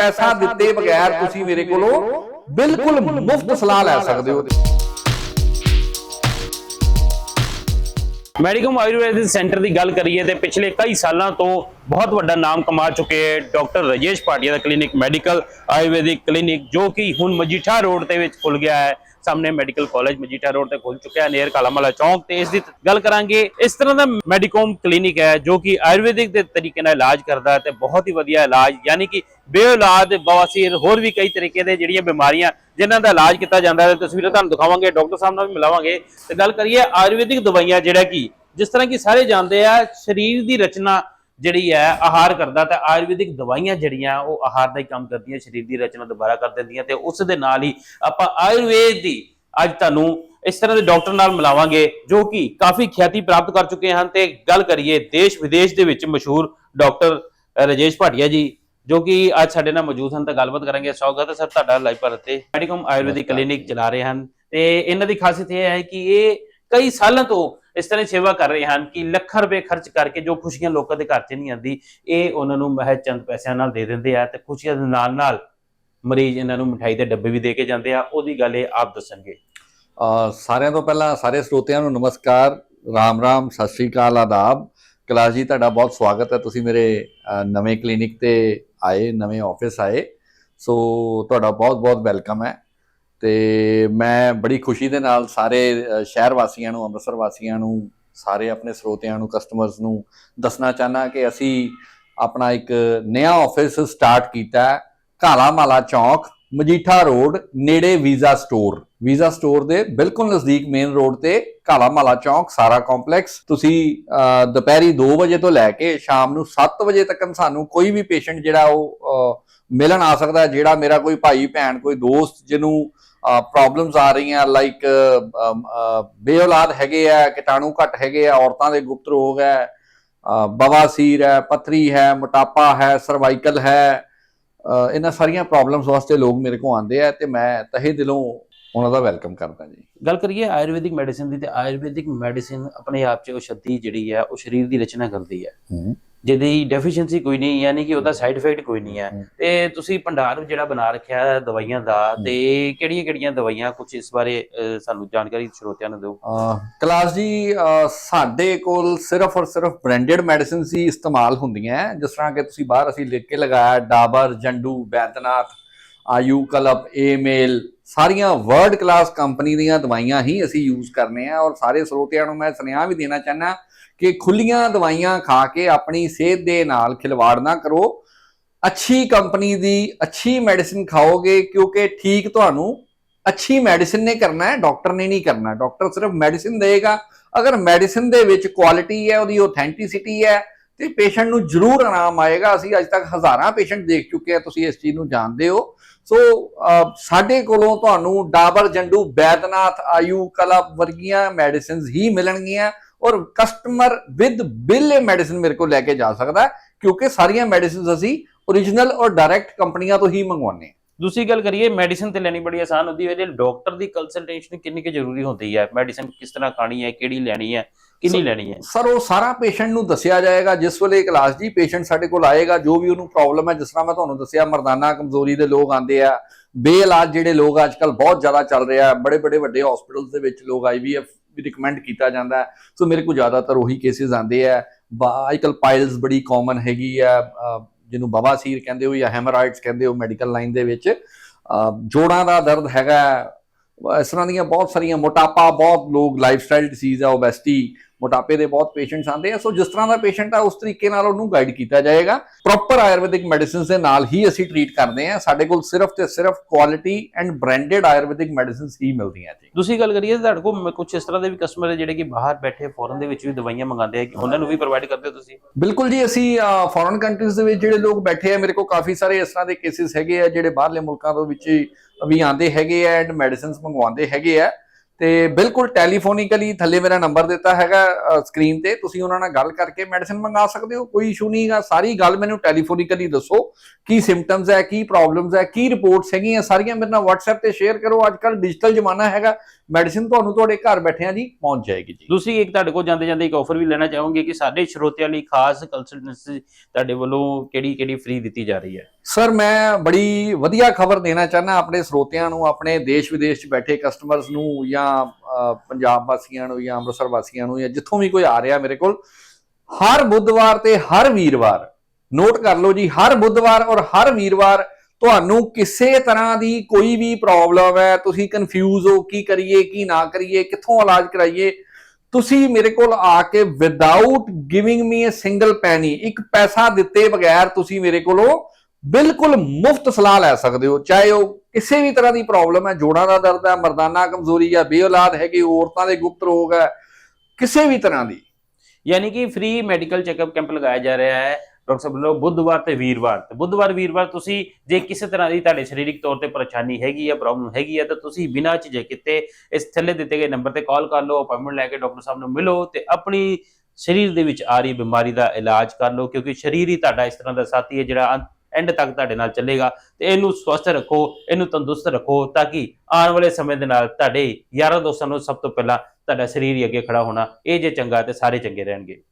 ਪੈਸਾ ਦਿੱਤੇ ਬਗੈਰ ਤੁਸੀਂ ਮੇਰੇ ਕੋਲੋਂ ਬਿਲਕੁਲ ਮੁਫਤ ਸਲਾਹ ਲੈ ਸਕਦੇ ਹੋ ਮੈਡੀਕਮ ਆਯੁਰਵੈਦਿਕ ਸੈਂਟਰ ਦੀ ਗੱਲ ਕਰੀਏ ਤੇ ਪਿਛਲੇ ਕਈ ਸਾਲਾਂ ਤੋਂ ਬਹੁਤ ਵੱਡਾ ਨਾਮ ਕਮਾ ਚੁੱਕੇ ਹੈ ਡਾਕਟਰ ਰਜੇਸ਼ ਭਾਟੀਆ ਦਾ ਕਲੀਨਿਕ ਮੈਡੀਕਲ ਆਯੁਰਵੈਦਿਕ ਕਲੀਨਿਕ ਜੋ ਕਿ ਹੁਣ ਮਜੀਠਾ ਰੋਡ ਦੇ ਵਿੱਚ ਖੁੱਲ ਗਿਆ ਹੈ। ਸਾਹਮਣੇ ਮੈਡੀਕਲ ਕਾਲਜ ਮਜੀਠਾ ਰੋਡ ਤੇ ਖੁੱਲ ਚੁੱਕਿਆ ਹੈ ਨੀਅਰ ਕਾਲਾਮਾਲਾ ਚੌਂਕ ਤੇ ਇਸ ਦੀ ਗੱਲ ਕਰਾਂਗੇ। ਇਸ ਤਰ੍ਹਾਂ ਦਾ ਮੈਡੀਕੋਮ ਕਲੀਨਿਕ ਹੈ ਜੋ ਕਿ ਆਯੁਰਵੈਦਿਕ ਦੇ ਤਰੀਕੇ ਨਾਲ ਇਲਾਜ ਕਰਦਾ ਹੈ ਤੇ ਬਹੁਤ ਹੀ ਵਧੀਆ ਇਲਾਜ ਯਾਨੀ ਕਿ ਬੇਔਲਾਦ ਬਵਾਸੀਰ ਹੋਰ ਵੀ ਕਈ ਤਰੀਕੇ ਦੇ ਜਿਹੜੀਆਂ ਬਿਮਾਰੀਆਂ ਜਿਨ੍ਹਾਂ ਦਾ ਇਲਾਜ ਕੀਤਾ ਜਾਂਦਾ ਹੈ, ਤਸਵੀਰਾਂ ਤੁਹਾਨੂੰ ਦਿਖਾਵਾਂਗੇ, ਡਾਕਟਰ ਸਾਹਿਬ ਨਾਲ ਵੀ ਮਿਲਾਵਾਂਗੇ। ਤੇ ਗੱਲ ਕਰੀਏ ਆਯੁਰਵੈਦਿਕ ਦਵਾਈਆਂ, ਜਿਹੜਾ ਕਿ ਜਿਸ ਤਰ੍ਹਾਂ ਕਿ ਸਾਰੇ ਜਾਣਦੇ ਆ, ਸਰੀਰ ਦੀ ਰਚਨਾ ਜਿਹੜੀ ਹੈ, ਆਹਾਰ ਕਰਦਾ ਤਾਂ ਆਯੁਰਵੈਦਿਕ ਦਵਾਈਆਂ ਜਿਹੜੀਆਂ, ਉਹ ਆਹਾਰ ਦਾ ਹੀ ਕੰਮ ਕਰਦੀਆਂ, ਸਰੀਰ ਦੀ ਰਚਨਾ ਦੁਬਾਰਾ ਕਰ ਦਿੰਦੀਆਂ ਤੇ ਉਸ ਦੇ ਨਾਲ ਹੀ ਆਪਾਂ ਆਯੁਰਵੇਦ ਦੀ ਅੱਜ ਤੁਹਾਨੂੰ ਇਸ ਤਰ੍ਹਾਂ ਦੇ ਡਾਕਟਰ ਨਾਲ ਮਿਲਾਵਾਂਗੇ, ਜੋ ਕਿ ਕਾਫੀ ਖਿਆਤੀ ਪ੍ਰਾਪਤ ਕਰ ਚੁੱਕੇ ਹਨ ਤੇ ਗੱਲ ਕਰੀਏ ਦੇਸ਼ ਵਿਦੇਸ਼ ਦੇ ਵਿੱਚ ਮਸ਼ਹੂਰ ਡਾਕਟਰ ਰਜੇਸ਼ ਭਾਟੀਆ ਜੀ ਜੋ ਕਿ ਅੱਜ ਸਾਡੇ ਨਾਲ ਮੌਜੂਦ ਹਨ ਤਾਂ ਗੱਲਬਾਤ ਕਰਾਂਗੇ। ਸਵਾਗਤ ਹੈ ਸਰ ਤੁਹਾਡਾ ਲਾਈਵ ਭਾਰਤ ਤੇ। ਮੈਡੀਕਮ ਆਯੁਰਵੈਦਿਕ ਕਲੀਨਿਕ ਚਲਾ ਰਹੇ ਹਨ ਤੇ ਇਹਨਾਂ ਦੀ ਖਾਸੀਅਤ ਇਹ ਹੈ ਕਿ ਇਹ ਕਈ ਸਾਲਾਂ ਤੋਂ ਇਸ ਤਰ੍ਹਾਂ ਸੇਵਾ ਕਰ ਰਹੇ ਹਨ ਕਿ ਲੱਖਾਂ ਰੁਪਏ ਖਰਚ ਕਰਕੇ ਜੋ ਖੁਸ਼ੀਆਂ ਲੋਕਾਂ ਦੇ ਘਰ 'ਚ ਨਹੀਂ ਆਉਂਦੀ ਇਹ ਉਹਨਾਂ ਨੂੰ ਮਹਿਜ ਚੰਦ ਪੈਸਿਆਂ ਨਾਲ ਦੇ ਦਿੰਦੇ ਆ ਤੇ ਖੁਸ਼ੀਆਂ ਦੇ ਨਾਲ ਨਾਲ ਮਰੀਜ਼ ਇਹਨਾਂ ਨੂੰ ਮਠਾਈ ਦੇ ਡੱਬੇ ਵੀ ਦੇ ਕੇ ਜਾਂਦੇ ਆ। ਉਹਦੀ ਗੱਲ ਇਹ ਆਪ ਦੱਸਣਗੇ। ਸਾਰਿਆਂ ਤੋਂ ਪਹਿਲਾਂ ਸਾਰੇ ਸਰੋਤਿਆਂ ਨੂੰ ਨਮਸਕਾਰ। ਰਾਮ ਰਾਮ ਸਤਿ ਸ਼੍ਰੀ ਅਕਾਲ ਆਦਾਬ। ਕੈਲਾਸ਼ ਜੀ ਤੁਹਾਡਾ ਬਹੁਤ ਸਵਾਗਤ ਹੈ। ਤੁਸੀਂ ਮੇਰੇ ਨਵੇਂ ਕਲੀਨਿਕ ਤੇ ਆਏ, ਨਵੇਂ ਆਫਿਸ ਆਏ। ਸੋ ਤੁਹਾਡਾ ਬਹੁਤ ਬਹੁਤ ਵੈਲਕਮ ਹੈ। ਤੇ ਮੈਂ ਬੜੀ ਖੁਸ਼ੀ ਦੇ ਨਾਲ ਸਾਰੇ ਸ਼ਹਿਰ ਵਾਸੀਆਂ ਨੂੰ ਅੰਮ੍ਰਿਤਸਰ ਵਾਸੀਆਂ ਨੂੰ, ਸਾਰੇ ਆਪਣੇ ਸਰੋਤਿਆਂ ਨੂੰ ਕਸਟਮਰਸ ਨੂੰ ਦੱਸਣਾ ਚਾਹਨਾ ਕਿ ਅਸੀਂ ਆਪਣਾ ਇੱਕ ਨਵਾਂ ਆਫਿਸ ਸਟਾਰਟ ਕੀਤਾ ਹੈ। ਕਾਲਾ ਮਾਲਾ ਚੌਂਕ ਮਜੀਠਾ ਰੋਡ, ਨੇੜੇ ਵੀਜ਼ਾ ਸਟੋਰ ਵੀਜ਼ਾ ਸਟੋਰ ਦੇ ਬਿਲਕੁਲ ਨਜ਼ਦੀਕ ਮੇਨ ਰੋਡ ਤੇ ਕਾਲਾ ਮਾਲਾ ਚੌਂਕ, ਸਾਰਾ ਕੰਪਲੈਕਸ ਤੁਸੀਂ ਦੁਪਹਿਰੀ 2 ਵਜੇ ਤੋਂ ਲੈ ਕੇ ਸ਼ਾਮ ਨੂੰ 7 ਵਜੇ ਤੱਕ ਸਾਨੂੰ ਕੋਈ ਵੀ ਪੇਸ਼ੈਂਟ ਜਿਹੜਾ ਉਹ ਮਿਲਣ ਆ ਸਕਦਾ, ਜਿਹੜਾ ਮੇਰਾ ਕੋਈ ਭਾਈ, ਭੈਣ, ਕੋਈ ਦੋਸਤ ਜਿਹਨੂੰ ਪ੍ਰੋਬਲਮਸ ਆ ਰਹੀਆਂ ਲਾਈਕ ਬੇਔਲਾਦ ਹੈਗੇ ਆ, ਕੀਟਾਣੂ ਘੱਟ ਹੈਗੇ ਆ, ਔਰਤਾਂ ਦੇ ਗੁਪਤ ਰੋਗ ਹੈ ਬਵਾਸੀਰ ਹੈ, ਪਥਰੀ ਹੈ, ਮੋਟਾਪਾ ਹੈ ਸਰਵਾਈਕਲ ਹੈ ਇਹਨਾਂ ਸਾਰੀਆਂ ਪ੍ਰੋਬਲਮਸ ਵਾਸਤੇ ਲੋਕ ਮੇਰੇ ਕੋਲ ਆਉਂਦੇ ਆ ਤੇ ਮੈਂ ਤਹੇ ਦਿਲੋਂ ਉਹਨਾਂ ਦਾ ਵੈਲਕਮ ਕਰਦਾ ਜੀ। ਗੱਲ ਕਰੀਏ ਆਯੁਰਵੈਦਿਕ ਮੈਡੀਸਿਨ ਦੀ ਤੇ ਆਯੁਰਵੈਦਿਕ ਮੈਡੀਸਿਨ ਆਪਣੇ ਆਪ 'ਚ ਔਸ਼ਧੀ ਜਿਹੜੀ ਹੈ ਉਹ ਸਰੀਰ ਦੀ ਰਚਨਾ ਕਰਦੀ ਹੈ। ਜਿਹਦੀ ਡੈਫੀਸ਼ੀਐਂਸੀ ਕੋਈ ਨਹੀਂ ਯਾਨੀ ਕਿ ਉਹਦਾ ਸਾਈਡ ਇਫੈਕਟ ਕੋਈ ਨਹੀਂ ਹੈ। ਤੇ ਤੁਸੀਂ ਭੰਡਾਰ ਜਿਹੜਾ ਬਣਾ ਰੱਖਿਆ ਹੈ ਦਵਾਈਆਂ ਦਾ ਤੇ ਕਿਹੜੀਆਂ ਕਿਹੜੀਆਂ ਦਵਾਈਆਂ ਕੁਝ ਇਸ ਬਾਰੇ ਸਾਨੂੰ ਜਾਣਕਾਰੀ ਸਰੋਤਿਆਂ ਨੂੰ ਦਿਓ? ਕਲਾਸ ਜੀ ਅਹ ਸਾਡੇ ਕੋਲ ਸਿਰਫ ਔਰ ਸਿਰਫ ਬ੍ਰਾਂਡਡ ਮੈਡੀਸਿਨਸ ਹੀ ਇਸਤੇਮਾਲ ਹੁੰਦੀਆਂ ਹੈ। ਜਿਸ ਤਰ੍ਹਾਂ ਕਿ ਤੁਸੀਂ ਬਾਹਰ ਅਸੀਂ ਲਿਖ ਕੇ ਲਗਾਇਆ ਡਾਬਰ ਜੰਡੂ ਬੈਦਨਾਥ ਆਯੂ ਕਲਪ ਏਮੇਲ ਸਾਰੀਆਂ ਵਰਲਡ ਕਲਾਸ ਕੰਪਨੀ ਦੀਆਂ ਦਵਾਈਆਂ ਹੀ ਅਸੀਂ ਯੂਜ਼ ਕਰਨੇ ਆ। ਔਰ ਸਾਰੇ ਸਰੋਤਿਆਂ ਨੂੰ ਮੈਂ ਸੁਨੇਹਾ ਵੀ ਦੇਣਾ ਚਾਹਨਾ ਕਿ ਖੁੱਲੀਆਂ ਦਵਾਈਆਂ ਖਾ ਕੇ ਆਪਣੀ ਸਿਹਤ ਦੇ ਨਾਲ ਖਿਲਵਾੜ ਨਾ ਕਰੋ। ਅੱਛੀ ਕੰਪਨੀ ਦੀ ਅੱਛੀ ਮੈਡੀਸਿਨ ਖਾਓਗੇ ਕਿਉਂਕਿ ਠੀਕ ਤੁਹਾਨੂੰ ਅੱਛੀ ਮੈਡੀਸਿਨ ਨੇ ਕਰਨਾ ਹੈ, ਡਾਕਟਰ ਨੇ ਨਹੀਂ ਕਰਨਾ। ਡਾਕਟਰ ਸਿਰਫ ਮੈਡੀਸਿਨ ਦੇਗਾ ਅਗਰ ਮੈਡੀਸਿਨ ਦੇ ਵਿੱਚ ਕੁਆਲਿਟੀ ਹੈ, ਉਹਦੀ ਆਥੈਂਟਿਸਿਟੀ ਹੈ, ਤੇ ਪੇਸ਼ੈਂਟ ਨੂੰ ਜ਼ਰੂਰ ਆਰਾਮ ਆਏਗਾ। ਅਸੀਂ ਅੱਜ ਤੱਕ ਹਜ਼ਾਰਾਂ ਪੇਸ਼ੈਂਟ ਦੇਖ ਚੁੱਕੇ ਆ ਤੁਸੀਂ ਇਸ ਚੀਜ਼ ਨੂੰ ਜਾਣਦੇ ਹੋ। ਸੋ ਸਾਡੇ ਕੋਲੋਂ ਤੁਹਾਨੂੰ ਡਾਬਰ ਜੰਡੂ ਬੈਦਨਾਥ ਆਯੂ ਕਲਬ ਵਰਗੀਆਂ ਮੈਡੀਸਿਨਸ ਹੀ ਮਿਲਣਗੀਆਂ। ਔਰ ਕਸਟਮਰ ਵਿਦ ਬਿੱਲ ਇਹ ਮੈਡੀਸਿਨ ਮੇਰੇ ਕੋਲ ਲੈ ਕੇ ਜਾ ਸਕਦਾ ਕਿਉਂਕਿ ਸਾਰੀਆਂ ਮੈਡੀਸਿਨਸ ਅਸੀਂ origignal ਔਰ ਡਾਇਰੈਕਟ ਕੰਪਨੀਆਂ ਤੋਂ ਹੀ ਮੰਗਵਾਉਂਦੇ ਹਾਂ। ਦੂਸਰੀ ਗੱਲ ਕਰੀਏ ਮੈਡੀਸਿਨ ਤੇ ਲੈਣੀ ਬੜੀ ਆਸਾਨ ਹੁੰਦੀ ਹੈ ਜੇ ਡਾਕਟਰ ਦੀ ਕੰਸਲਟੇਸ਼ਨ ਕਿੰਨੀ ਕੁ ਜ਼ਰੂਰੀ ਹੁੰਦੀ ਹੈ? ਮੈਡੀਸਿਨ ਕਿਸ ਤਰ੍ਹਾਂ ਖਾਣੀ ਹੈ ਕਿਹੜੀ ਲੈਣੀ ਹੈ ਕਿੰਨੀ ਲੈਣੀ ਹੈ? ਸਰ ਉਹ ਸਾਰਾ ਪੇਸ਼ੈਂਟ ਨੂੰ ਦੱਸਿਆ ਜਾਏਗਾ ਜਿਸ ਵੇਲੇ ਕਲਾਸ ਜੀ ਪੇਸ਼ੈਂਟ ਸਾਡੇ ਕੋਲ ਆਏਗਾ ਜੋ ਵੀ ਉਹਨੂੰ ਪ੍ਰੋਬਲਮ ਹੈ ਜਿਸ ਤਰ੍ਹਾਂ ਮੈਂ ਤੁਹਾਨੂੰ ਦੱਸਿਆ ਮਰਦਾਨਾ ਕਮਜ਼ੋਰੀ ਦੇ ਲੋਕ ਆਉਂਦੇ ਆ ਬੇਇਲਾਜ ਜਿਹੜੇ ਲੋਕ ਅੱਜ ਕੱਲ ਬਹੁਤ ਜ਼ਿਆਦਾ ਚੱਲ ਰਿਹਾ ਬੜੇ ਬੜੇ ਵੱਡੇ ਹਸਪੀਟਲਸ ਦੇ ਵਿੱਚ ਲੋਕ ਆਈਵੀਐਫ ਰਿਕਮੈਂਡ ਕੀਤਾ ਜਾਂਦਾ ਸੋ ਮੇਰੇ ਕੋਲ ਜ਼ਿਆਦਾਤਰ ਉਹੀ ਕੇਸਿਸ ਆਉਂਦੇ ਆ। ਅੱਜ ਕੱਲ ਪਾਈਲਸ ਬੜੀ ਕਾਮਨ ਹੈਗੀ ਆ। ਜਿਹਨੂੰ ਬਵਾਸੀਰ ਕਹਿੰਦੇ ਹੋ ਜਾਂ ਹੈਮਰਾਇਡਸ ਕਹਿੰਦੇ ਹੋ ਮੈਡੀਕਲ ਲਾਈਨ ਦੇ ਵਿੱਚ। ਜੋੜਾਂ ਦਾ ਦਰਦ ਹੈਗਾ। ਇਸ ਤਰ੍ਹਾਂ ਦੀਆਂ ਬਹੁਤ ਸਾਰੀਆਂ ਮੋਟਾਪਾ, ਬਹੁਤ ਲੋਕ ਲਾਈਫ ਸਟਾਈਲ ਡਿਸੀਜ਼ ਆ ਓਬੈਸਿਟੀ ਮੋਟਾਪੇ ਦੇ ਬਹੁਤ ਪੇਸ਼ੈਂਟਸ ਆਉਂਦੇ ਆ। ਸੋ ਜਿਸ ਤਰ੍ਹਾਂ ਦਾ ਪੇਸ਼ੈਂਟ ਆ ਉਸ ਤਰੀਕੇ ਨਾਲ ਉਹਨੂੰ ਗਾਈਡ ਕੀਤਾ ਜਾਏਗਾ। ਪ੍ਰੋਪਰ ਆਯੁਰਵੈਦਿਕ ਮੈਡੀਸਿਨਸ ਦੇ ਨਾਲ ਹੀ ਅਸੀਂ ਟਰੀਟ ਕਰਦੇ ਆ ਸਾਡੇ ਕੋਲ ਸਿਰਫ ਤੇ ਸਿਰਫ quality and branded Ayurvedic medicines ਹੀ ਮਿਲਦੀਆਂ ਜੀ। ਦੂਸਰੀ ਗੱਲ ਕਰੀਏ ਤੁਹਾਡੇ ਕੋਲ ਕੁਝ ਇਸ ਤਰ੍ਹਾਂ ਦੇ ਵੀ ਕਸਟਮਰ ਜਿਹੜੇ ਕਿ ਬਾਹਰ ਬੈਠੇ ਫੋਰਨ ਦੇ ਵਿੱਚ ਵੀ ਦਵਾਈਆਂ ਮੰਗਾਉਂਦੇ ਆ। ਕਿ ਉਹਨਾਂ ਨੂੰ ਵੀ ਪ੍ਰੋਵਾਈਡ ਕਰਦੇ ਹੋ ਤੁਸੀਂ? ਬਿਲਕੁਲ ਜੀ ਅਸੀਂ ਫੋਰਨ ਕੰਟਰੀਜ਼ ਦੇ ਵਿੱਚ ਜਿਹੜੇ ਲੋਕ ਬੈਠੇ ਆ ਮੇਰੇ ਕੋਲ ਕਾਫੀ ਸਾਰੇ ਇਸ ਤਰ੍ਹਾਂ ਦੇ ਕੇਸਿਸ ਹੈਗੇ ਆ ਜਿਹੜੇ ਬਾਹਰਲੇ ਮੁਲਕਾਂ ਤੋਂ ਵਿੱਚ ਵੀ ਆਂਦੇ ਹੈਗੇ ਆ ਐਂਡ ਮੈਡੀਸਿਨਸ ਮੰਗਵਾਉਂਦੇ ਹੈਗੇ ਆ। ਤੇ ਬਿਲਕੁਲ ਟੈਲੀਫੋਨਿਕਲੀ ਥੱਲੇ ਮੇਰਾ ਨੰਬਰ ਦਿੱਤਾ ਹੈਗਾ ਸਕਰੀਨ ਤੇ। ਤੁਸੀਂ ਉਹਨਾਂ ਨਾਲ ਗੱਲ ਕਰਕੇ ਮੈਡੀਸਿਨ ਮੰਗਾ ਸਕਦੇ ਹੋ, ਕੋਈ ਇਸ਼ੂ ਨਹੀਂਗਾ ਸਾਰੀ ਗੱਲ ਮੈਨੂੰ ਟੈਲੀਫੋਨਿਕਲੀ ਦੱਸੋ, ਕੀ ਸਿੰਪਟਮਸ ਹੈ, ਕੀ ਪ੍ਰੋਬਲਮਸ ਹੈ, ਕੀ ਰਿਪੋਰਟਸ ਹੈਗੀਆਂ, ਸਾਰੀਆਂ ਮੇਰੇ ਨਾਲ WhatsApp ਤੇ ਸ਼ੇਅਰ ਕਰੋ। ਅੱਜ ਕੱਲ ਡਿਜੀਟਲ ਜ਼ਮਾਨਾ ਹੈਗਾ ਮੈਡੀਸਿਨ ਤੁਹਾਨੂੰ ਤੁਹਾਡੇ ਘਰ ਬੈਠਿਆਂ ਜੀ ਪਹੁੰਚ ਜਾਏਗੀ ਜੀ। ਤੁਸੀਂ ਇੱਕ ਤੁਹਾਡੇ ਕੋਲ ਜਾਂਦੇ ਜਾਂਦੇ ਇੱਕ ਆਫਰ ਵੀ ਲੈਣਾ ਚਾਹੋਗੇ ਕਿ ਸਾਡੇ ਸਰੋਤਿਆਂ ਲਈ ਖਾਸ ਕੰਸਲਟੈਂਸੀ ਤੁਹਾਡੇ ਵੱਲੋਂ ਕਿਹੜੀ ਕਿਹੜੀ ਫ੍ਰੀ ਦਿੱਤੀ ਜਾ ਰਹੀ ਹੈ? ਸਰ, ਮੈਂ ਬੜੀ ਵਧੀਆ ਖਬਰ ਦੇਣਾ ਚਾਹਨਾ ਆਪਣੇ ਸਰੋਤਿਆਂ ਨੂੰ, ਆਪਣੇ ਦੇਸ਼ ਵਿਦੇਸ਼ 'ਚ ਬੈਠੇ ਕਸਟਮਰਸ ਨੂੰ ਜਾਂ ਪੰਜਾਬ ਵਾਸੀਆਂ ਨੂੰ ਜਾਂ ਅੰਮ੍ਰਿਤਸਰ ਵਾਸੀਆਂ ਨੂੰ ਜਾਂ ਜਿੱਥੋਂ ਵੀ ਕੋਈ ਆ ਰਿਹਾ ਮੇਰੇ ਕੋਲ, ਹਰ ਬੁੱਧਵਾਰ ਤੇ ਹਰ ਵੀਰਵਾਰ ਨੋਟ ਕਰ ਲਓ ਜੀ, ਹਰ ਬੁੱਧਵਾਰ ਔਰ ਹਰ ਵੀਰਵਾਰ ਤੁਹਾਨੂੰ ਕਿਸੇ ਤਰ੍ਹਾਂ ਦੀ ਕੋਈ ਵੀ ਪ੍ਰੋਬਲਮ ਹੈ, ਤੁਸੀਂ ਕਨਫਿਊਜ਼ ਹੋ, ਕੀ ਕਰੀਏ, ਕੀ ਨਾ ਕਰੀਏ, ਕਿੱਥੋਂ ਇਲਾਜ ਕਰਾਈਏ, ਤੁਸੀਂ ਮੇਰੇ ਕੋਲ ਆ ਕੇ without giving me a single penny ਇੱਕ ਪੈਸਾ ਦਿੱਤੇ ਬਗੈਰ ਤੁਸੀਂ ਮੇਰੇ ਕੋਲੋਂ ਬਿਲਕੁਲ ਮੁਫਤ ਸਲਾਹ ਲੈ ਸਕਦੇ ਹੋ, ਚਾਹੇ ਉਹ ਕਿਸੇ ਵੀ ਤਰ੍ਹਾਂ ਦੀ ਪ੍ਰੋਬਲਮ ਹੈ, ਜੋੜਾਂ ਦਾ ਦਰਦ ਹੈ, ਮਰਦਾਨਾ ਕਮਜ਼ੋਰੀ ਜਾਂ ਬੇਔਲਾਦ ਹੈਗੀ, ਔਰਤਾਂ ਦੇ ਗੁਪਤ ਰੋਗ ਹੈ, ਕਿਸੇ ਵੀ ਤਰ੍ਹਾਂ ਦੀ। ਯਾਨੀ ਕਿ ਫ੍ਰੀ ਮੈਡੀਕਲ ਚੈੱਕਅਪ ਕੈਂਪ ਲਗਾਇਆ ਜਾ ਰਿਹਾ ਹੈ, ਡਾਕਟਰ ਸਾਹਿਬ ਵੱਲੋਂ ਬੁੱਧਵਾਰ ਤੇ ਵੀਰਵਾਰ ਤੇ। ਬੁੱਧਵਾਰ, ਵੀਰਵਾਰ ਤੁਸੀਂ ਜੇ ਕਿਸੇ ਤਰ੍ਹਾਂ ਦੀ ਤੁਹਾਡੇ ਸਰੀਰਕ ਤੌਰ ਤੇ ਪਰੇਸ਼ਾਨੀ ਹੈਗੀ ਹੈ ਪ੍ਰੋਬਲਮ ਹੈਗੀ ਹੈ, ਤਾਂ ਤੁਸੀਂ ਬਿਨਾਂ ਝਿਜਕ ਕੀਤੇ ਇਸ ਥੱਲੇ ਦਿੱਤੇ ਗਏ ਨੰਬਰ ਤੇ ਕਾਲ ਕਰ ਲਓ ਅਪਾਇੰਟਮੈਂਟ ਲੈ ਕੇ ਡਾਕਟਰ ਸਾਹਿਬ ਨੂੰ ਮਿਲੋ ਤੇ ਆਪਣੀ ਸਰੀਰ ਦੇ ਵਿੱਚ ਆ ਰਹੀ ਬਿਮਾਰੀ ਦਾ ਇਲਾਜ ਕਰ ਲਓ, ਕਿਉਂਕਿ ਸਰੀਰ ਹੀ ਤੁਹਾਡਾ ਇਸ ਤਰ੍ਹਾਂ ਦਾ ਸਾਥੀ ਹੈ, ਜਿਹੜਾ ਐਂਡ ਤੱਕ ਤੁਹਾਡੇ ਨਾਲ ਚੱਲੇਗਾ ਤੇ ਇਹਨੂੰ ਸਵਸਥ ਰੱਖੋ, ਇਹਨੂੰ ਤੰਦਰੁਸਤ ਰੱਖੋ ਤਾਂ ਕਿ ਆਉਣ ਵਾਲੇ ਸਮੇਂ ਦੇ ਨਾਲ ਤੁਹਾਡੇ ਯਾਰਾਂ ਦੋਸਤਾਂ ਨੂੰ ਸਭ ਤੋਂ ਪਹਿਲਾਂ ਤੁਹਾਡਾ ਸਰੀਰ ਹੀ ਅੱਗੇ ਖੜਾ ਹੋਣਾ, ਇਹ ਜੇ ਚੰਗਾ ਤੇ ਸਾਰੇ ਚੰਗੇ ਰਹਿਣਗੇ।